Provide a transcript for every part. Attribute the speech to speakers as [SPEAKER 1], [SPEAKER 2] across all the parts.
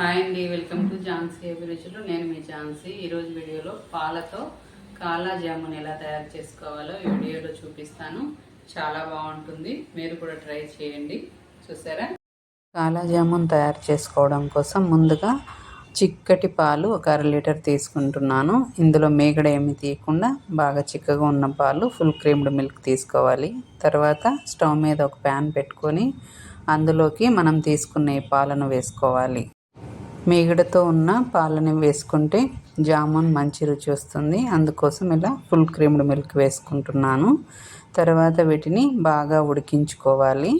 [SPEAKER 1] Hi అండి welcome to Jhansi అభిరుచులు. నేను మీ ఝాన్సీ. ఈరోజు వీడియోలో పాలతో కాలా జామున్ ఎలా తయారు చేసుకోవాలో ఈ వీడియోలో చూపిస్తాను. చాలా బాగుంటుంది. మీరు కూడా ట్రై చేయండి. చూసారా? కాలా జామున్ తయారు చేసుకోవడం కోసం ముందుగా చిక్కటి పాలు ఒక అర లీటర్ తీసుకుంటున్నాను. ఇందులో మేగడ ఏమి తీయకుండా బాగా చిక్కగా ఉన్న పాలు ఫుల్ క్రీమ్డ్ మిల్క్ తీసుకోవాలి. తర్వాత స్టవ్ మీద ఒక ప్యాన్ పెట్టుకొని అందులోకి మనం తీసుకున్న ఈ పాలను వేసుకోవాలి. మీగడతో ఉన్న పాలని వేసుకుంటే జామున్ మంచి రుచి వస్తుంది. అందుకోసం ఇలా ఫుల్ క్రీమ్డ్ మిల్క్ వేసుకుంటున్నాను. తర్వాత వీటిని బాగా ఉడికించుకోవాలి.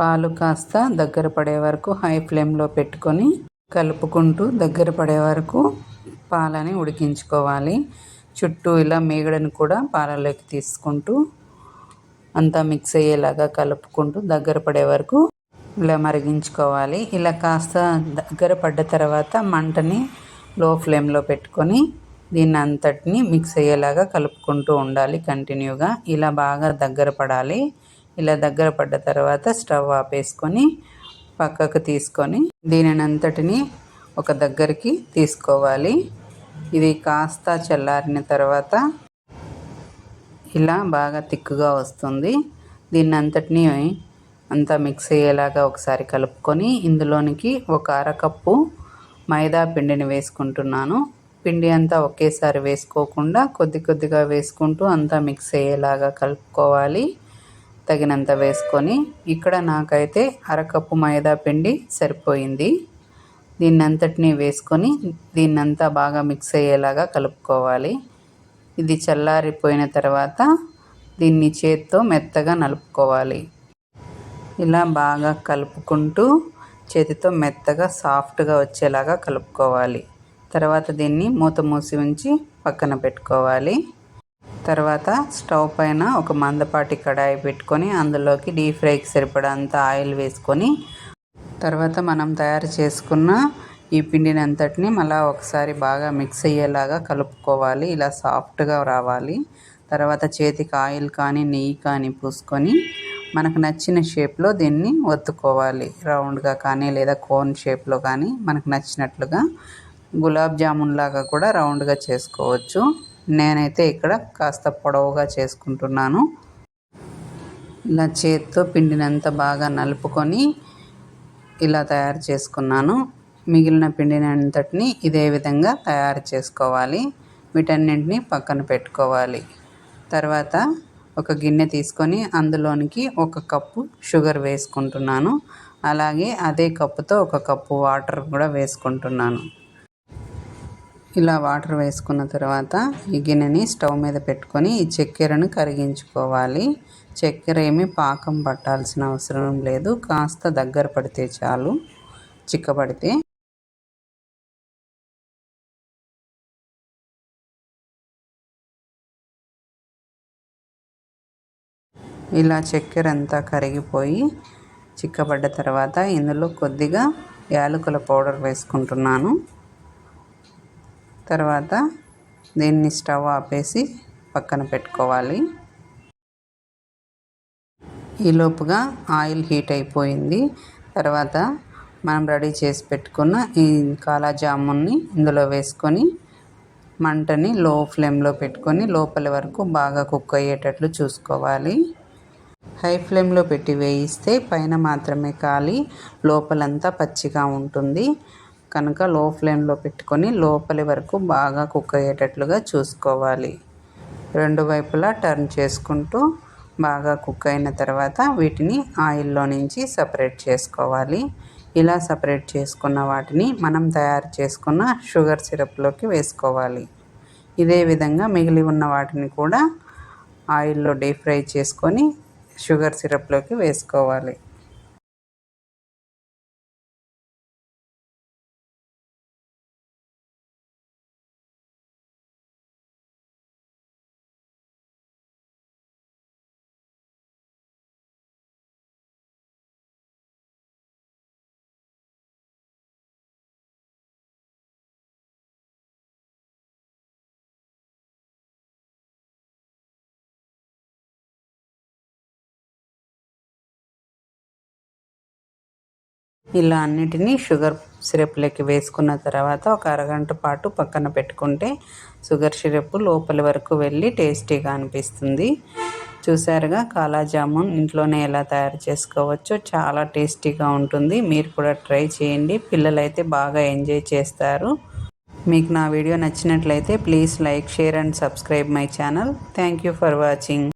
[SPEAKER 1] పాలు కాస్త దగ్గర పడే వరకు హై ఫ్లేమ్లో పెట్టుకొని కలుపుకుంటూ దగ్గర పడే వరకు పాలని ఉడికించుకోవాలి. చుట్టూ ఇలా మేగడని కూడా పాలలోకి తీసుకుంటూ అంతా మిక్స్ అయ్యేలాగా కలుపుకుంటూ దగ్గర పడే వరకు ఇలా మరిగించుకోవాలి. ఇలా కాస్త దగ్గర పడ్డ తర్వాత మంటని లో ఫ్లేమ్లో పెట్టుకొని దీన్ని అంతటిని మిక్స్ అయ్యేలాగా కలుపుకుంటూ ఉండాలి కంటిన్యూగా. ఇలా బాగా దగ్గర పడాలి. ఇలా దగ్గర పడ్డ తర్వాత స్టవ్ ఆపేసుకొని పక్కకు తీసుకొని దీనిని అంతటిని ఒక దగ్గరికి తీసుకోవాలి. ఇది కాస్త చల్లారిన తర్వాత ఇలా బాగా తిక్కుగా వస్తుంది. దీన్ని అంతటిని అంతా మిక్స్ అయ్యేలాగా ఒకసారి కలుపుకొని ఇందులోనికి ఒక అరకప్పు మైదా పిండిని వేసుకుంటున్నాను. పిండి అంతా ఒకేసారి వేసుకోకుండా కొద్ది కొద్దిగా వేసుకుంటూ అంతా మిక్స్ అయ్యేలాగా కలుపుకోవాలి. తగినంత వేసుకొని ఇక్కడ నాకైతే అరకప్పు మైదా పిండి సరిపోయింది. దీన్నంతటినీ వేసుకొని దీన్నంతా బాగా మిక్స్ అయ్యేలాగా కలుపుకోవాలి. ఇది చల్లారిపోయిన తర్వాత దీన్ని చేత్తో మెత్తగా నలుపుకోవాలి. ఇలా బాగా కలుపుకుంటూ చేతితో మెత్తగా సాఫ్ట్గా వచ్చేలాగా కలుపుకోవాలి. తర్వాత దీన్ని మూత మూసి ఉంచి పక్కన పెట్టుకోవాలి. తర్వాత స్టవ్ పైన ఒక మందపాటి కడాయి పెట్టుకొని అందులోకి డీప్ ఫ్రైకి సరిపడంత ఆయిల్ వేసుకొని తర్వాత మనం తయారు చేసుకున్న ఈ పిండిని అంతటిని మళ్ళీ ఒకసారి బాగా మిక్స్ అయ్యేలాగా కలుపుకోవాలి. ఇలా సాఫ్ట్గా రావాలి. తర్వాత చేతికి ఆయిల్ కానీ నెయ్యి కానీ పూసుకొని మనకు నచ్చిన షేప్లో దీన్ని ఒత్తుకోవాలి. రౌండ్గా కానీ లేదా కోన్ షేప్లో కానీ మనకు నచ్చినట్లుగా గులాబ్ జామున్ లాగా కూడా రౌండ్గా చేసుకోవచ్చు. నేనైతే ఇక్కడ కాస్త పొడవుగా చేసుకుంటున్నాను. ఇలా చేతితో పిండినంత బాగా నలుపుకొని ఇలా తయారు చేసుకున్నాను. మిగిలిన పిండిని అంతటిని ఇదే విధంగా తయారు చేసుకోవాలి. వీటన్నింటిని పక్కన పెట్టుకోవాలి. తర్వాత ఒక గిన్నె తీసుకొని అందులోనికి ఒక కప్పు షుగర్ వేసుకుంటున్నాను. అలాగే అదే కప్పుతో ఒక కప్పు వాటర్ కూడా వేసుకుంటున్నాను. ఇలా వాటర్ వేసుకున్న తర్వాత ఈ గిన్నెని స్టవ్ మీద పెట్టుకొని ఈ చక్కెరను కరిగించుకోవాలి. చక్కెర ఏమి పాకం పట్టాల్సిన అవసరం లేదు. కాస్త దగ్గర పడితే చాలు. చిక్కబడితే ఇలా చక్కెర అంతా కరిగిపోయి చిక్కబడ్డ తర్వాత ఇందులో కొద్దిగా యాలకుల పౌడర్ వేసుకుంటున్నాను. తర్వాత దీన్ని స్టవ్ ఆపేసి పక్కన పెట్టుకోవాలి. ఈలోపుగా ఆయిల్ హీట్ అయిపోయింది. తర్వాత మనం రెడీ చేసి పెట్టుకున్న ఈ కాలా జామున్ని ఇందులో వేసుకొని మంటని లో ఫ్లేమ్లో పెట్టుకొని లోపలి వరకు బాగా కుక్ అయ్యేటట్లు చూసుకోవాలి. హై ఫ్లేమ్లో పెట్టి వేయిస్తే పైన మాత్రమే కాలి లోపలంతా పచ్చిగా ఉంటుంది. కనుక లో ఫ్లేమ్లో పెట్టుకొని లోపలి వరకు బాగా కుక్ అయ్యేటట్లుగా చూసుకోవాలి. రెండు వైపులా టర్న్ చేసుకుంటూ బాగా కుక్ అయిన తర్వాత వీటిని ఆయిల్లో నుంచి సపరేట్ చేసుకోవాలి. ఇలా సపరేట్ చేసుకున్న వాటిని మనం తయారు చేసుకున్న షుగర్ సిరప్లోకి వేసుకోవాలి. ఇదే విధంగా మిగిలి ఉన్న వాటిని కూడా ఆయిల్లో డీప్ ఫ్రై చేసుకొని షుగర్ సిరప్లోకి వేసుకోవాలి. ఇలా అన్నిటినీ షుగర్ సిరప్లోకి వేసుకున్న తర్వాత ఒక అరగంట పాటు పక్కన పెట్టుకుంటే షుగర్ సిరప్ లోపలి వరకు వెళ్ళి టేస్టీగా అనిపిస్తుంది. చూసారుగా? కాలా జామున్ ఇంట్లోనే ఎలా తయారు చేసుకోవచ్చో చాలా టేస్టీగా ఉంటుంది. మీరు కూడా ట్రై చేయండి. పిల్లలైతే బాగా ఎంజాయ్ చేస్తారు. మీకు నా వీడియో నచ్చినట్లయితే please like share and subscribe my channel. Thank you for watching.